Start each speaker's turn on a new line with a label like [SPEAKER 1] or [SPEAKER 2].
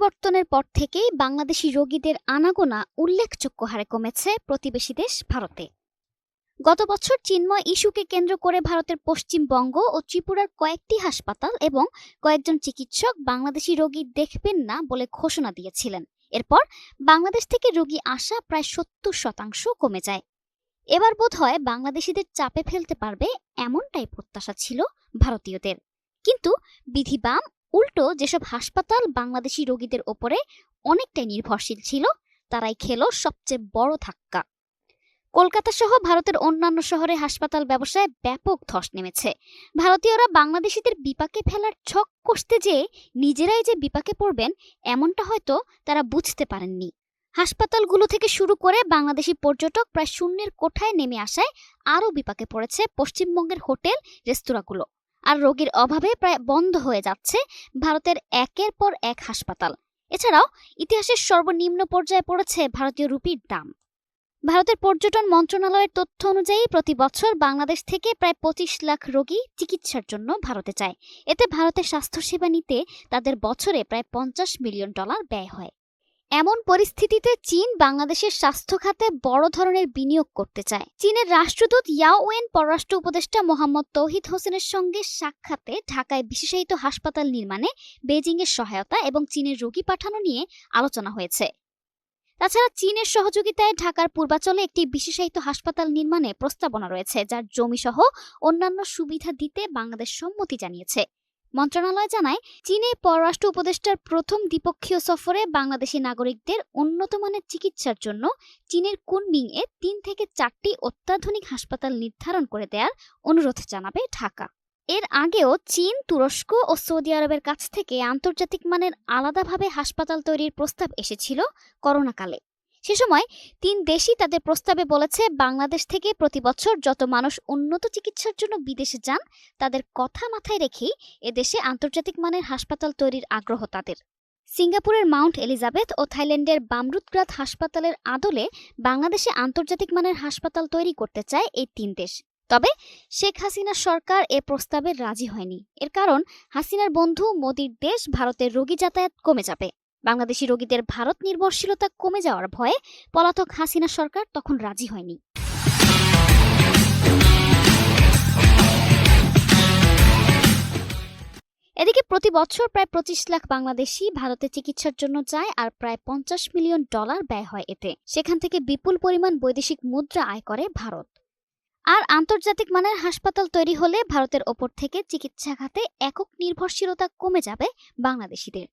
[SPEAKER 1] পরিবর্তনের পর থেকেই বাংলাদেশি রোগীদের আনাগোনা উল্লেখযোগ্য হারে কমেছে প্রতিবেশী দেশ ভারতে। গত বছর চিন্ময় ইস্যুকে কেন্দ্র করে ভারতের পশ্চিমবঙ্গ ও ত্রিপুরার কয়েকটি হাসপাতাল এবং কয়েকজন চিকিৎসক বাংলাদেশি রোগী দেখবেন না বলে ঘোষণা দিয়েছিলেন। এরপর বাংলাদেশ থেকে রোগী আসা প্রায় সত্তর শতাংশ কমে যায়। এবার বোধ হয় বাংলাদেশিদের চাপে ফেলতে পারবে এমনটাই প্রত্যাশা ছিল ভারতীয়দের। কিন্তু বিধিবাম উল্টো যেসব হাসপাতাল বাংলাদেশি রোগীদের ওপরে অনেকটাই নির্ভরশীল ছিল, তারাই খেলো সবচেয়ে বড় ধাক্কা। কলকাতা সহ ভারতের অন্যান্য শহরে হাসপাতাল ব্যবসায় ব্যাপক ধস নেমেছে। ভারতীয়রা বাংলাদেশিদের বিপাকে ফেলার ছক কষতে যেয়ে নিজেরাই যে বিপাকে পড়বেন, এমনটা হয়তো তারা বুঝতে পারেননি। হাসপাতালগুলো থেকে শুরু করে বাংলাদেশি পর্যটক প্রায় শূন্যের কোঠায় নেমে আসায় আরও বিপাকে পড়েছে পশ্চিমবঙ্গের হোটেল, রেস্তোরাঁগুলো। আর রোগীর অভাবে প্রায় বন্ধ হয়ে যাচ্ছে ভারতের একের পর এক হাসপাতাল। এছাড়াও ইতিহাসের সর্বনিম্ন পর্যায়ে পড়েছে ভারতীয় রুপির দাম। ভারতের পর্যটন মন্ত্রণালয়ের তথ্য অনুযায়ী প্রতি বছর বাংলাদেশ থেকে প্রায় পঁচিশ লাখ রোগী চিকিৎসার জন্য ভারতে যায় এতে ভারতের স্বাস্থ্যসেবা নিতে তাদের বছরে প্রায় পঞ্চাশ মিলিয়ন ডলার ব্যয় হয়। এমন পরিস্থিতিতে চীন বাংলাদেশের স্বাস্থ্য খাতে বড় ধরনের বিনিয়োগ করতে চায়। চীনের রাষ্ট্রদূত ইয়াও ওয়েন পররাষ্ট্র উপদেষ্টা মোহাম্মদ তৌহিদ হোসেনের সঙ্গে সাক্ষাতে ঢাকায় বিশেষায়িত হাসপাতাল নির্মাণে বেজিংয়ের সহায়তা এবং চীনের রোগী পাঠানো নিয়ে আলোচনা হয়েছে। তাছাড়া চীনের সহযোগিতায় ঢাকার পূর্বাচলে একটি বিশেষায়িত হাসপাতাল নির্মাণে প্রস্তাবনা রয়েছে, যার জমিসহ অন্যান্য সুবিধা দিতে বাংলাদেশ সম্মতি জানিয়েছে। মন্ত্রণালয় জানায়, চীনে পররাষ্ট্র উপদেষ্টার প্রথম দ্বিপক্ষীয় সফরে বাংলাদেশি নাগরিকদের উন্নত মানের চিকিৎসার জন্য চীনের কুনমিং এ তিন থেকে চারটি অত্যাধুনিক হাসপাতাল নির্ধারণ করে দেওয়ার অনুরোধ জানাবে ঢাকা। এর আগেও চীন, তুরস্ক ও সৌদি আরবের কাছ থেকে আন্তর্জাতিক মানের আলাদাভাবে হাসপাতাল তৈরির প্রস্তাব এসেছিল করোনাকালে। সে সময় তিন দেশই তাদের প্রস্তাবে বলেছে, বাংলাদেশ থেকে প্রতি বছর যত মানুষ উন্নত চিকিৎসার জন্য বিদেশে যান, তাদের কথা মাথায় রেখেই এদেশে আন্তর্জাতিক মানের হাসপাতাল তৈরির আগ্রহ তাদের। সিঙ্গাপুরের মাউন্ট এলিজাবেথ ও থাইল্যান্ডের বামরুদগ্রাদ হাসপাতালের আদলে বাংলাদেশে আন্তর্জাতিক মানের হাসপাতাল তৈরি করতে চায় এই তিন দেশ। তবে শেখ হাসিনা সরকার এ প্রস্তাবে রাজি হয়নি। এর কারণ, হাসিনার বন্ধু মোদির দেশ ভারতের রোগী যাতায়াত কমে যাবে। বাংলাদেশি রোগীদের ভারত নির্ভরশীলতা কমে যাওয়ার ভয়ে পলাতক হাসিনা সরকার তখন রাজি হয়নি। এদিকে প্রতি বছর প্রায় পঁচিশ লাখ বাংলাদেশি ভারতে চিকিৎসার জন্য যায় আর প্রায় পঞ্চাশ মিলিয়ন ডলার ব্যয় হয় এতে। সেখান থেকে বিপুল পরিমাণ বৈদেশিক মুদ্রা আয় করে ভারত। আর আন্তর্জাতিক মানের হাসপাতাল তৈরি হলে ভারতের ওপর থেকে চিকিৎসা খাতে একক নির্ভরশীলতা কমে যাবে বাংলাদেশিদের।